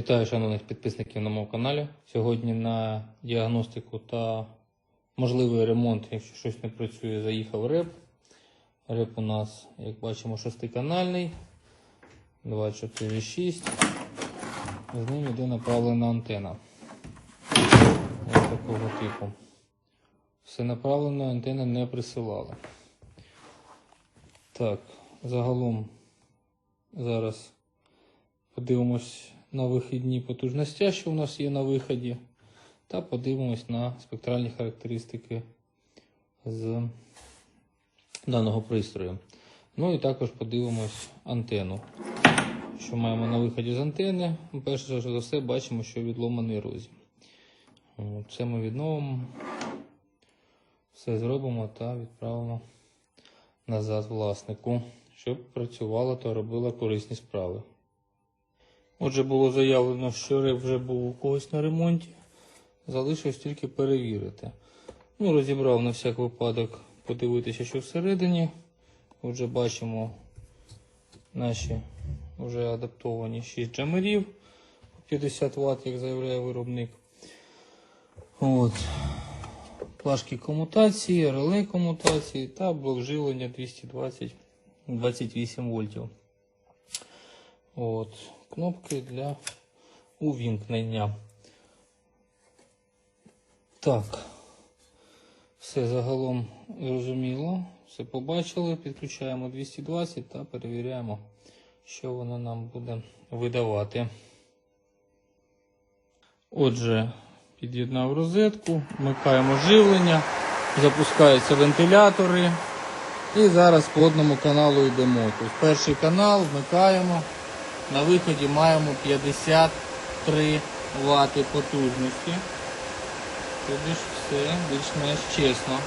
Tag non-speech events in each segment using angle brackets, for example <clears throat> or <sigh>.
Вітаю шановних підписників на моєму каналі. Сьогодні на діагностику та можливий ремонт, якщо щось не працює, заїхав реп. Реп у нас, як бачимо, шестиканальний 246. З ним йде направлена антена. Ось такого типу. Все направлено, антени не присилали. Так, загалом зараз подивимось на вихідні потужності, що у нас є на виході, та подивимось на спектральні характеристики з даного пристрою. Ну і також подивимось антенну. Що маємо на виході з антени? Перше за все бачимо, що відломаний розім. От, Це ми відновимо. Все зробимо та відправимо назад власнику, щоб працювала та робила корисні справи. Отже, було заявлено, що реп вже був у когось на ремонті. Залишилось тільки перевірити. Ну, розібрав на всяк випадок подивитися, що всередині. Отже, бачимо наші вже адаптовані 6 джамерів по 50 Вт, як заявляє виробник. От. Плашки комутації, реле комутації та блок живлення 220 28 вольтів. От. Кнопки для увімкнення. Так. Все загалом зрозуміло. Все побачили. Підключаємо 220 та перевіряємо, що воно нам буде видавати. Отже, під'єднав розетку, вмикаємо живлення, запускаються вентилятори. І зараз по одному каналу йдемо. Тобто перший канал вмикаємо. На виході маємо 53 Вт потужності. Тобто ж все більш-менш чесно.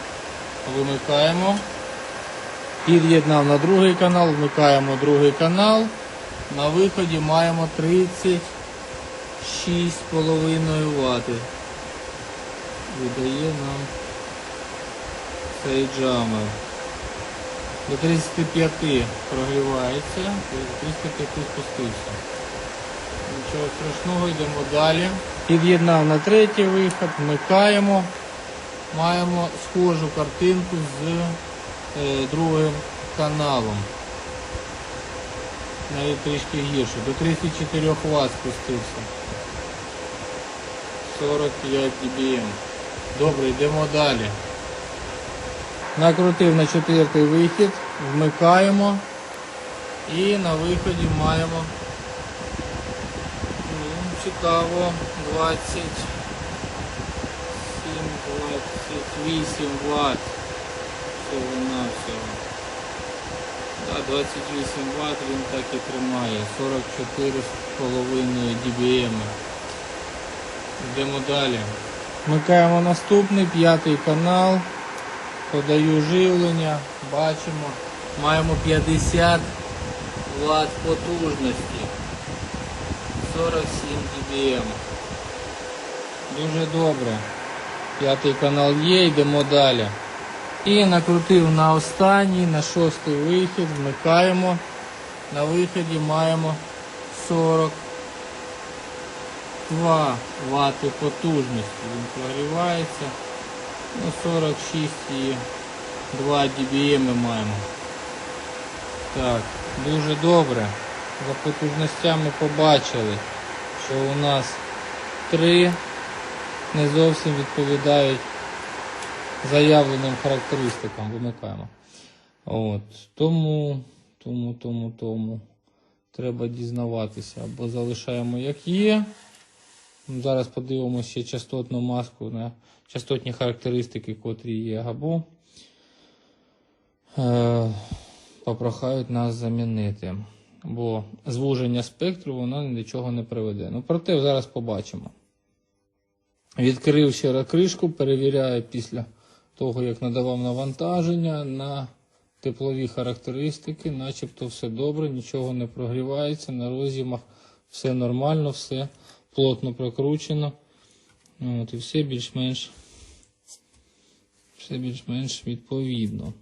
Вимикаємо. Під'єднав на другий канал, вмикаємо другий канал. На виході маємо 36,5 Вт. Видає нам цей джамер. До 35 прогрівається, до 35 спустився. Нічого страшного, йдемо далі. Під'єднав на третій виход, вмикаємо. Маємо схожу картинку з е, другим каналом. Навіть трішки гірше. До 34 Вт спустився. 45 dBm. Добре, йдемо далі. Накрутив на четвертий вихід, вмикаємо і на виході маємо цікаво 27 28 Вт всього на всього. Да, 28 Вт він так і тримає, 44,5 dBm. Йдемо далі. Вмикаємо наступний, п'ятий канал. Подаю живлення, бачимо, маємо 50 Вт потужності, 47 dBm. Дуже добре. П'ятий канал є, йдемо далі. І накрутив на останній, на шостий вихід, вмикаємо. На виході маємо 42 Вт потужності. Він прогрівається. Ну, 46,2 dBm ми маємо. Так, дуже добре. За потужностями побачили, що у нас три не зовсім відповідають заявленим характеристикам. Вимикаємо. От. Тому, тому, тому, тому треба дізнаватися. Або залишаємо як є. Зараз подивимося ще частотну маску на частотні характеристики, котрі є або е, попрохають нас замінити. Бо звуження спектру воно до чого не приведе. Ну, проте зараз побачимо. Відкрив ще кришку, перевіряю після того, як надавав навантаження на теплові характеристики, начебто все добре, нічого не прогрівається, на розімах все нормально, все плотно прокручено. Ну, От, І все більш-менш все більш-менш відповідно.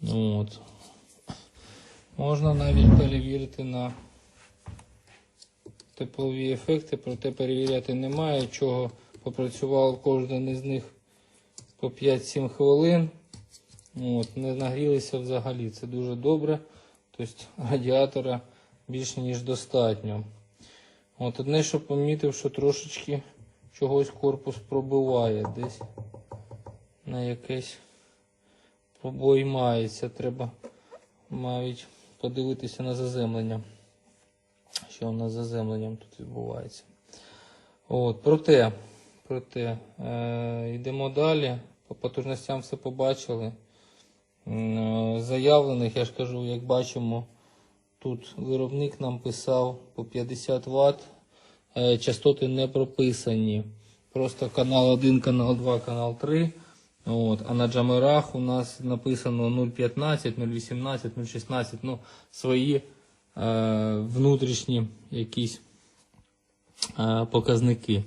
Ну, От. Можна навіть перевірити на теплові ефекти, проте перевіряти немає чого. Попрацював кожен із них по 5-7 хвилин. От, не нагрілися взагалі. Це дуже добре. Тобто радіатора більше ніж достатньо. От одне, що помітив, що трошечки чогось корпус пробиває десь на якесь пробой мається. Треба навіть подивитися на заземлення. Що у нас з заземленням тут відбувається. От, проте, проте е, йдемо далі. По потужностям все побачили. Е, Заявлених, я ж кажу, як бачимо, тут виробник нам писав по 50 Вт. Е, частоти не прописані. Просто канал 1, канал 2, канал 3. От, а на джамерах у нас написано 0,15, 0,18, 0,16, ну, свої е, внутрішні якісь е, показники.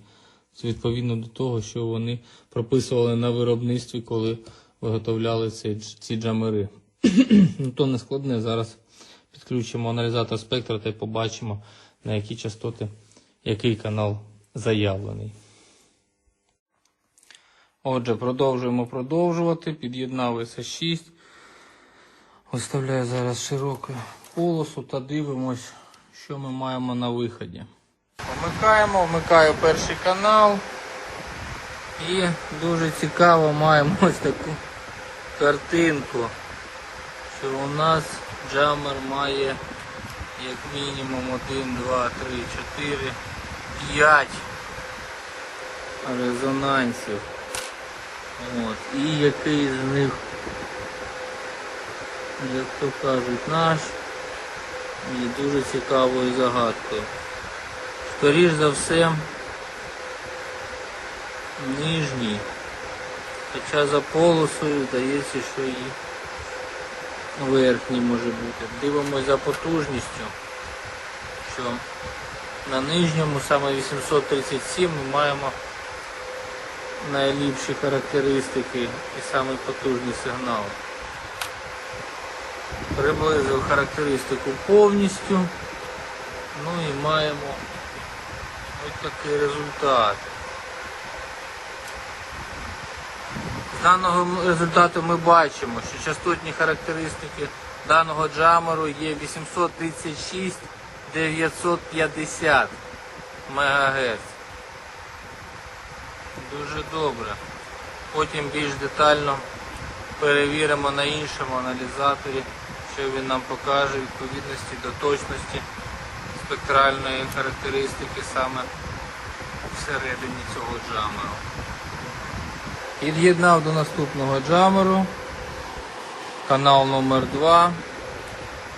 Відповідно до того, що вони прописували на виробництві, коли виготовляли ці, ці джамери. <clears throat> ну, то не складне. Зараз підключимо аналізатор спектра та побачимо, на які частоти який канал заявлений. Отже, продовжуємо продовжувати. Під'єднав СС6. Виставляю зараз широку полосу та дивимось, що ми маємо на виході. Вмикаємо, вмикаю перший канал. І дуже цікаво маємо ось таку картинку, що у нас джамер має як мінімум 1, 2, 3, 4, 5 резонансів. От. І який з них, як то кажуть, наш є дуже цікавою загадкою. Скоріш за все, нижній. Хоча за полосою здається, що і верхній може бути. Дивимося за потужністю, що на нижньому саме 837 ми маємо найліпші характеристики і саме потужний сигнал. Приблизив характеристику повністю. Ну і маємо ось такий результат. Даного результату ми бачимо, що частотні характеристики даного джамеру є 836 950 МГц. Дуже добре. Потім більш детально перевіримо на іншому аналізаторі, що він нам покаже відповідності до точності спектральної характеристики саме всередині цього джамеру. Під'єднав до наступного джамеру. Канал номер 2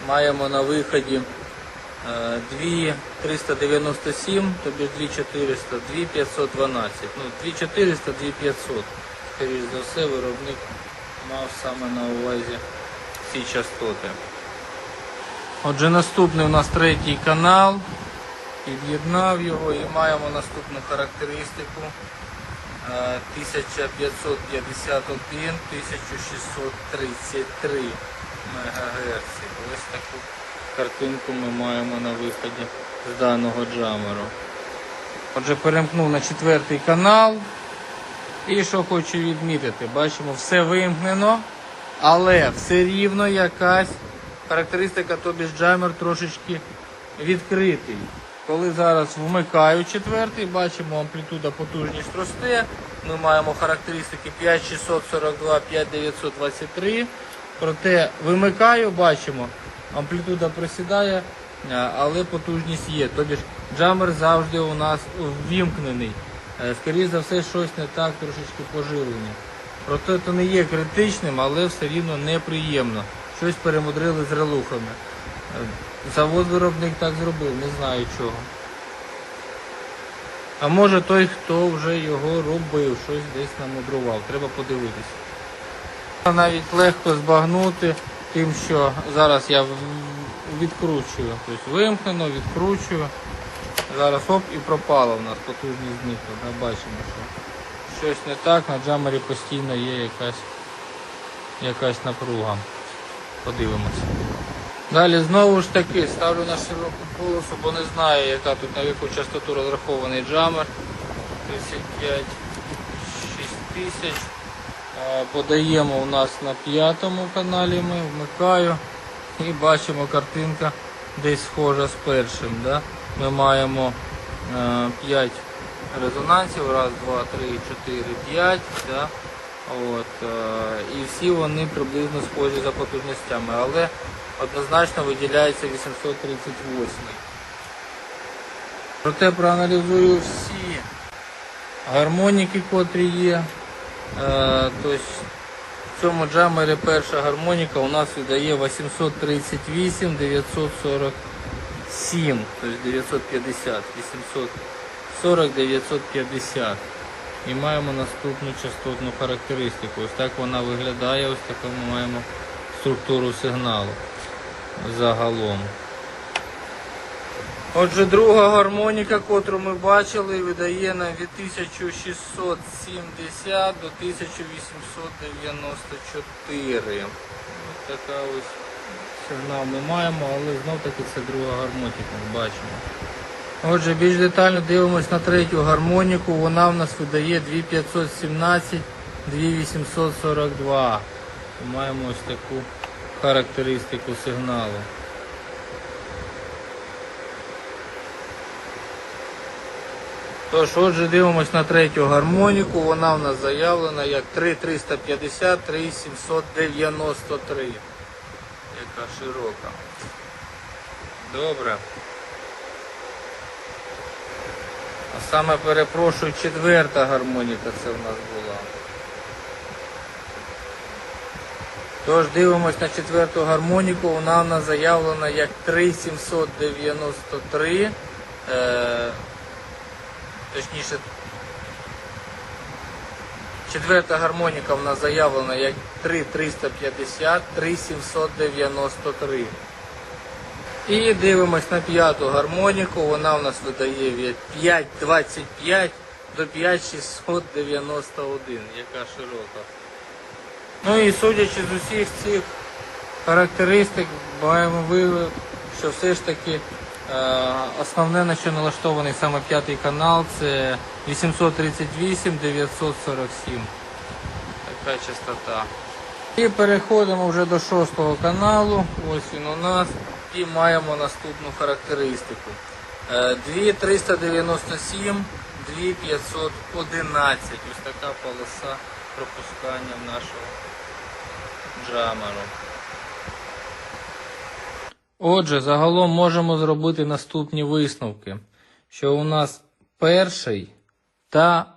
Маємо на виході е, 2397, тобі 2400, 2512. Ну, 2400, 2500. Скоріше за все, виробник мав саме на увазі ці частоти. Отже, наступний у нас третій канал. Під'єднав його і маємо наступну характеристику. Е, 1551 1633 МГц. Ось таку картинку ми маємо на виході з даного джамеру. Отже, перемкнув на четвертий канал. І що хочу відмітити, бачимо, все вимкнено, але все рівно якась характеристика, тобі джамер трошечки відкритий. Коли зараз вмикаю четвертий, бачимо амплітуда потужність росте. Ми маємо характеристики 5642, 5923. Проте вимикаю, бачимо, амплітуда просідає, але потужність є. Тобі джамер завжди у нас ввімкнений. Е, Скоріше за все, щось не так трошечки поживлення. Проте це не є критичним, але все рівно неприємно. Щось перемудрили з релухами. Е, Завод виробник так зробив, не знаю чого. А може той, хто вже його робив, щось десь намудрував. Треба подивитися. Навіть легко збагнути тим, що зараз я відкручую. Тобто вимкнено, відкручую. Зараз оп і пропало в нас потужність зникла. Ми бачимо, що щось не так, на джамері постійно є якась, якась напруга. Подивимося. Далі знову ж таки ставлю на широку полосу, бо не знаю, яка тут на яку частоту розрахований джамер. 35 6000. Е, Подаємо у нас на п'ятому каналі, ми вмикаю і бачимо картинка десь схожа з першим. Да? Ми маємо 5 резонансів, раз, два, три, чотири, п'ять. Да? От, е, і всі вони приблизно схожі за потужностями, але однозначно виділяється 838. Проте проаналізую всі гармоніки, котрі є. Тобто в цьому джамері перша гармоніка у нас видає 838 947, тобто 950, 840 950. І маємо наступну частотну характеристику. Ось так вона виглядає, ось таку ми маємо структуру сигналу загалом. Отже, друга гармоніка, котру ми бачили, видає нам від 1670 до 1894. Ось така ось сигнал ми маємо, але знов таки це друга гармоніка, ми бачимо. Отже, більш детально дивимось на третю гармоніку. Вона в нас видає 2517, 2842. Маємо ось таку характеристику сигналу. Тож, отже, дивимось на третю гармоніку. Вона в нас заявлена як 3350, 3793. Яка широка. Добре. А саме перепрошую, четверта гармоніка це в нас була. Тож дивимось на четверту гармоніку, вона в нас заявлена як 3793. Е, точніше, четверта гармоніка в нас заявлена як 3350, 3793. І дивимось на п'яту гармоніку, вона у нас видає від 5,25 до 5,691, яка широка. Ну і судячи з усіх цих характеристик, маємо виявити, що все ж таки е, основне, на що налаштований саме п'ятий канал, це 838 947. Така частота. І переходимо вже до шостого каналу. Ось він у нас. І маємо наступну характеристику. Е, 2397, 2511. Ось така полоса пропускання нашого джамеру. Отже, загалом можемо зробити наступні висновки, що у нас перший та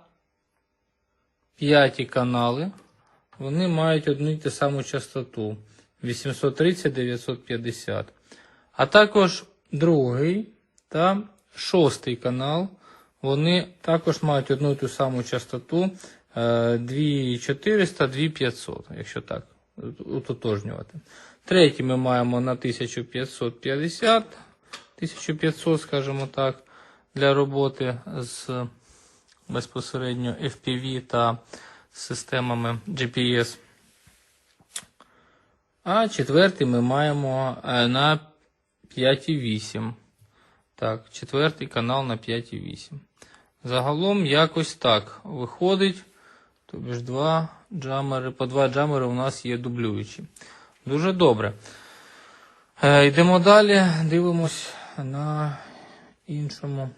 п'яті канали, вони мають одну й ту саму частоту 830-950. А також другий та шостий канал, вони також мають одну й ту саму частоту е, 2400, 2500, якщо так утотожнювати. Третій ми маємо на 1550, 1500, скажімо так, для роботи з безпосередньо FPV та системами GPS. А четвертий ми маємо е, на 5,8. Так, четвертий канал на 5,8. Загалом якось так виходить. Тобі ж два джамери, по два джамери у нас є дублюючі. Дуже добре. Е, йдемо далі, дивимось на іншому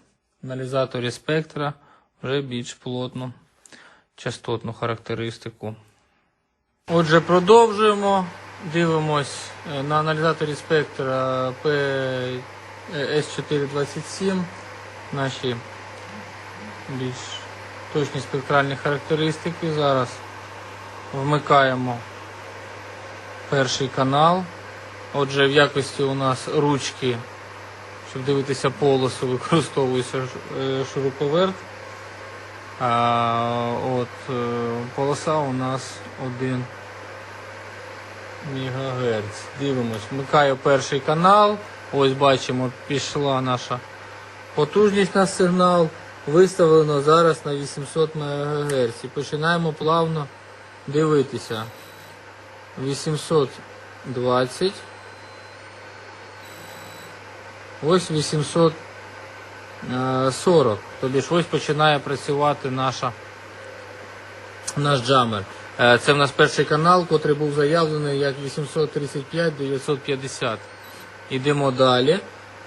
аналізаторі спектра вже більш плотну частотну характеристику. Отже, продовжуємо. Дивимось е, на аналізаторі спектра PS427. Наші більш точні спектральні характеристики. Зараз вмикаємо перший канал. Отже, в якості у нас ручки, щоб дивитися полосу, використовується е, шуруповерт. А, от, е, полоса у нас 1 МГц. Дивимось, вмикаю перший канал. Ось бачимо, пішла наша потужність на сигнал. Виставлено зараз на 800 МГц. І починаємо плавно дивитися. 820, ось 840. Тобі ж ось починає працювати наша, наш джамер. Е, Це в нас перший канал, котрий був заявлений як 835-950. Йдемо далі.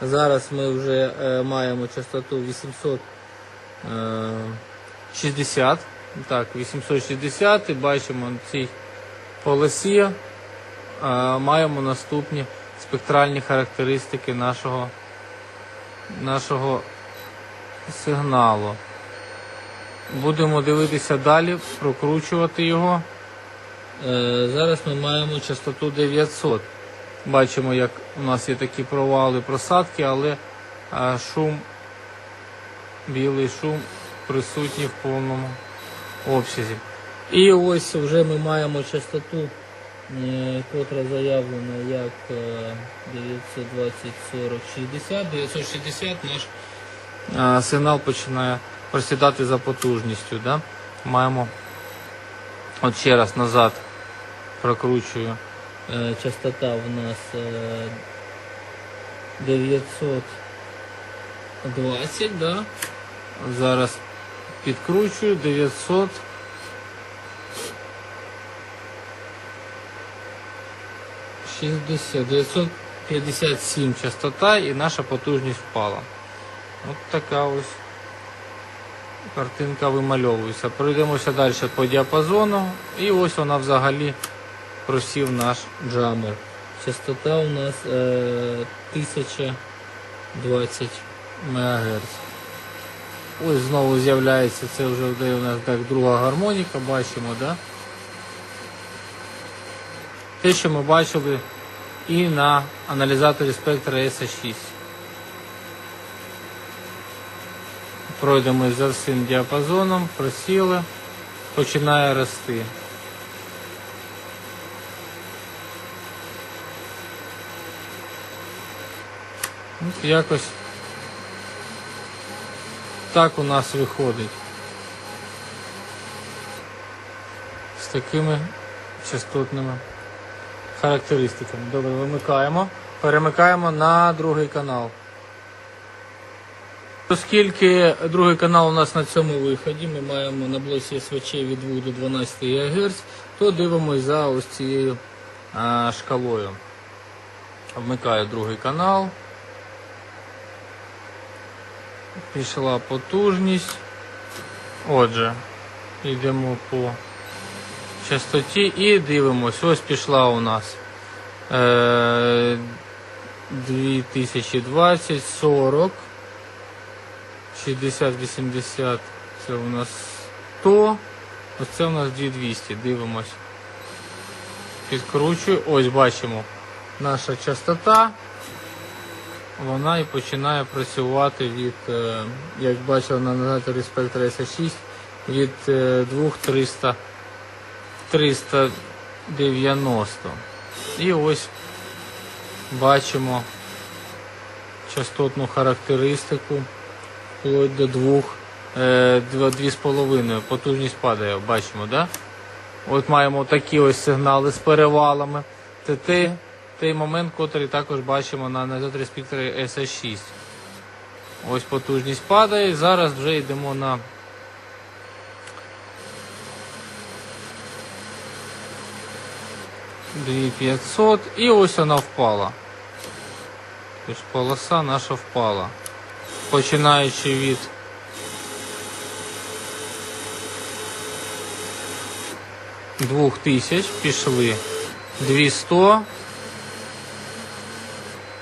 Зараз ми вже е, маємо частоту 860. Так, 860 і бачимо на цій полосі е, маємо наступні спектральні характеристики нашого, нашого сигналу. Будемо дивитися далі, прокручувати його. Е, зараз ми маємо частоту 900. Бачимо, як у нас є такі провали, просадки, але е, шум, білий шум присутній в повному обсязі. І ось вже ми маємо частоту, е, котра заявлена як е, 920-40-60. 960 наш е, сигнал починає просідати за потужністю. Да? Маємо от ще раз назад прокручую. Частота в нас 900. 20, да? Зараз підкручую 900. Шістдесят 957 частота і наша потужність впала. От така ось картинка вимальовується. Пройдемося далі по діапазону і ось вона взагалі просів наш джамер. Частота у нас е, 1020. МГц. Ось знову з'являється, це вже де у нас так друга гармоніка, бачимо, да? Те, що ми бачили і на аналізаторі спектра SA6. Пройдемо за всім діапазоном, просіли, починає рости. Якось так у нас виходить. З такими частотними характеристиками. Добре, вимикаємо. Перемикаємо на другий канал. Оскільки другий канал у нас на цьому виході, ми маємо на блоці СВЧ від 2 до 12 ГГц, то дивимося за ось цією а, шкалою. Вмикаю другий канал. Пішла потужність. Отже, йдемо по частоті і дивимось. Ось пішла у нас е, 2020, 40, 60, 80, це у нас 100, ось це у нас 2200. Дивимось. Підкручую. Ось бачимо наша частота. Вона і починає працювати від, е, як бачив на аналізаторі спектра S6, від е, 2300 390. І ось бачимо частотну характеристику вплоть до 2, е, 2,5. Потужність падає, бачимо, да? От маємо такі ось сигнали з перевалами. Це той, момент, котрий також бачимо на спектра SA6. Ось потужність падає. Зараз вже йдемо на 2500 і ось вона впала. Тобто полоса наша впала. Починаючи від двох тисяч пішли 200,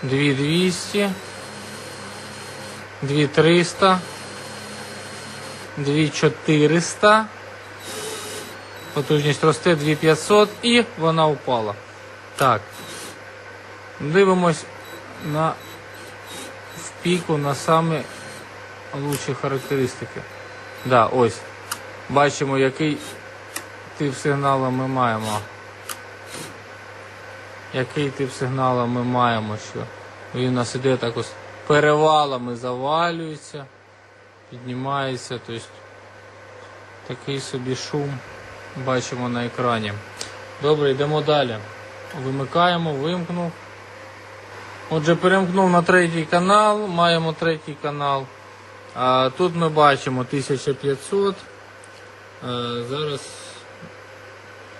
2200, 2300, 2400. Потужність росте 2500 і вона впала. Так. Дивимось на в піку на саме лучші характеристики. Да, ось. Бачимо, який тип сигналу ми маємо. Який тип сигналу ми маємо, що він у нас іде так ось перевалами завалюється, піднімається, тобто такий собі шум бачимо на екрані. Добре, йдемо далі. Вимикаємо, вимкнув. Отже, перемкнув на третій канал, маємо третій канал. А, тут ми бачимо 1500. А, зараз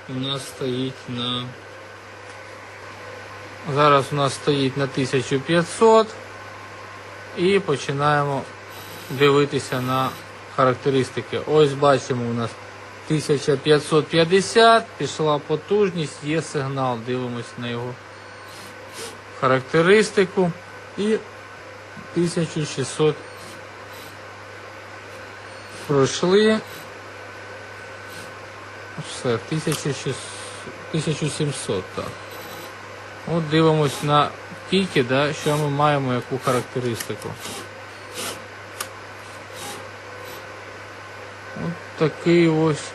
у нас стоїть на. Зараз у нас стоїть на 1500 і починаємо дивитися на характеристики. Ось бачимо у нас 1550, пішла потужність, є сигнал, дивимось на його характеристику і 1600 пройшли. Все, 1600, 1700, так. От дивимось на піки, да, що ми маємо, яку характеристику. От такий ось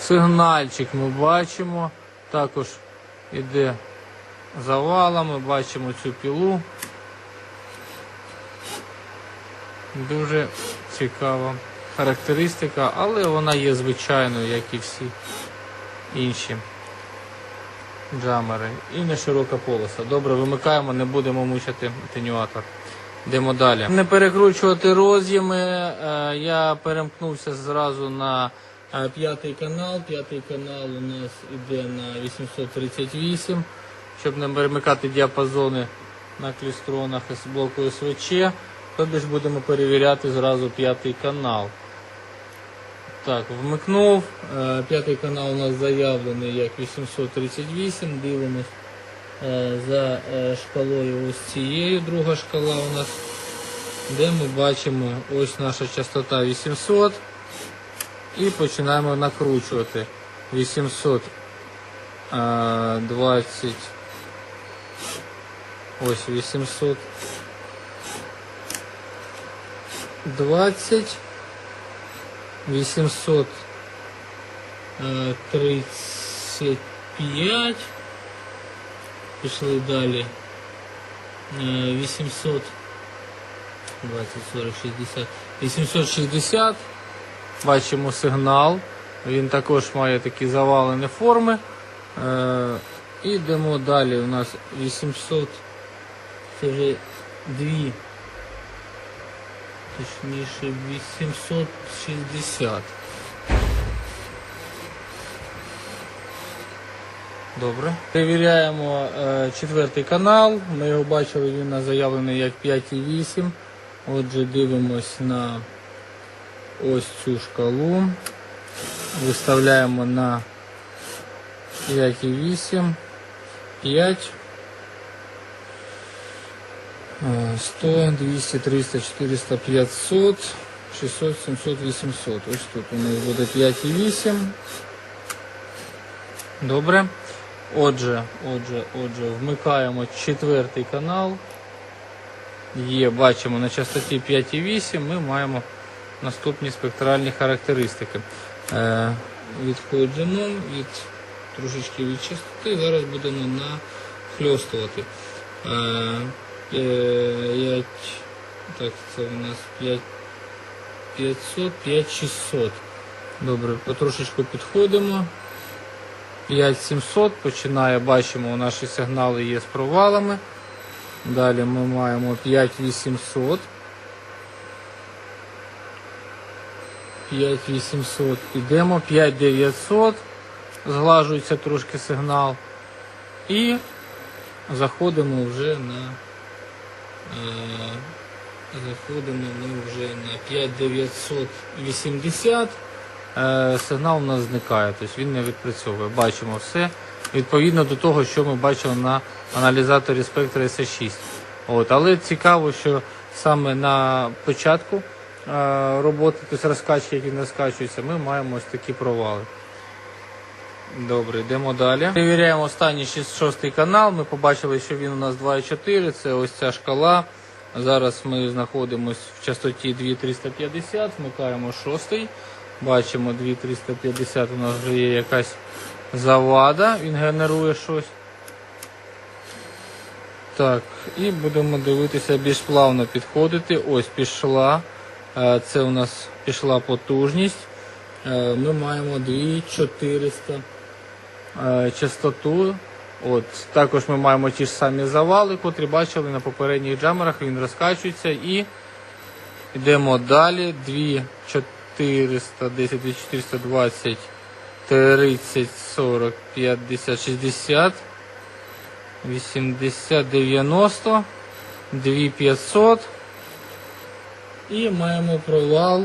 сигнальчик ми бачимо. Також іде завала, ми бачимо цю пілу. Дуже цікава характеристика, але вона є звичайною, як і всі інші джамери. І не широка полоса. Добре, вимикаємо, не будемо мучити атенюатор. Йдемо далі. Не перекручувати роз'єми. е, Я перемкнувся зразу на е, п'ятий канал. П'ятий канал у нас іде на 838, щоб не перемикати діапазони на клістронах із блоку СВЧ. Тобі ж будемо перевіряти зразу п'ятий канал. Так, вмикнув. Е, П'ятий канал у нас заявлений як 838. Дивимось е, за е, шкалою ось цією. Друга шкала у нас, де ми бачимо ось наша частота 800. І починаємо накручувати 820. Ось 800. 20 835 пішли далі Е, 800 20, 40, 60 860 бачимо сигнал. Він також має такі завалені форми. Е, і йдемо далі. У нас 800 це вже дві Точніше 860. Добре. Перевіряємо е, четвертий канал. Ми його бачили, він у нас заявлений як 5,8. Отже, дивимось на ось цю шкалу. Виставляємо на 5,8, 5. Е, 100, 200, 300, 400, 500, 600, 700, 800. Ось тут у нас буде 5,8. Добре. Отже, отже, отже, вмикаємо четвертий канал. Є, бачимо на частоті 5,8 ми маємо наступні спектральні характеристики. Е, відходимо від трошечки від частоти, зараз будемо нахльостувати. Е, 5, так, це у нас 5, 500, 5600. Добре, потрошечку підходимо. 5700 починає, бачимо, наші сигнали є з провалами. Далі ми маємо 5800. 5800 підемо, 5900, зглажується трошки сигнал. І заходимо вже на Е, Заходимо ми вже на 5980. Е, Сигнал у нас зникає, тобто він не відпрацьовує. Бачимо все. Відповідно до того, що ми бачили на аналізаторі спектра S6. От, але цікаво, що саме на початку е, роботи, тобто розкачки, які не скачуються, ми маємо ось такі провали. Добре, йдемо далі. Перевіряємо останній шіс- шостий канал. Ми побачили, що він у нас 2,4. Це ось ця шкала. Зараз ми знаходимося в частоті 2350, вмикаємо шостий. Бачимо 2350, у нас вже є якась завада, він генерує щось. Так, і будемо дивитися більш плавно підходити. Ось пішла. Е, Це у нас пішла потужність. Е, Ми маємо 2400 е, частоту От, також ми маємо ті ж самі завали, котрі бачили на попередніх джамерах, він розкачується і йдемо далі. 2 410, 2 420, 30, 40, 50, 60, 80, 90, 2 500. І маємо провал.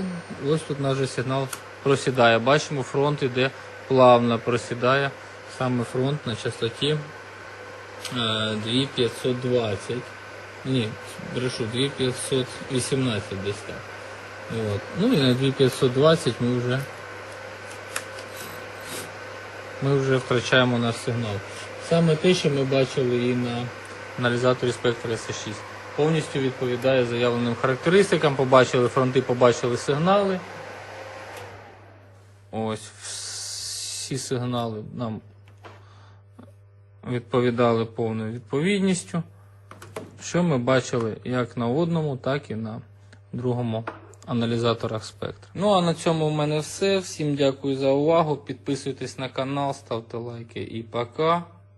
Ось тут наш сигнал просідає. Бачимо, фронт іде плавно просідає. Саме фронт на частоті е, 2520. Ні, брешу, 2518 десь так. От. Ну і на 2520 ми вже ми вже втрачаємо наш сигнал. Саме те, що ми бачили і на аналізаторі спектра S6. Повністю відповідає заявленим характеристикам. Побачили фронти, побачили сигнали. Ось всі сигнали нам відповідали повною відповідністю. Що ми бачили як на одному, так і на другому аналізаторах спектра. Ну а на цьому в мене все. Всім дякую за увагу. Підписуйтесь на канал, ставте лайки і пока.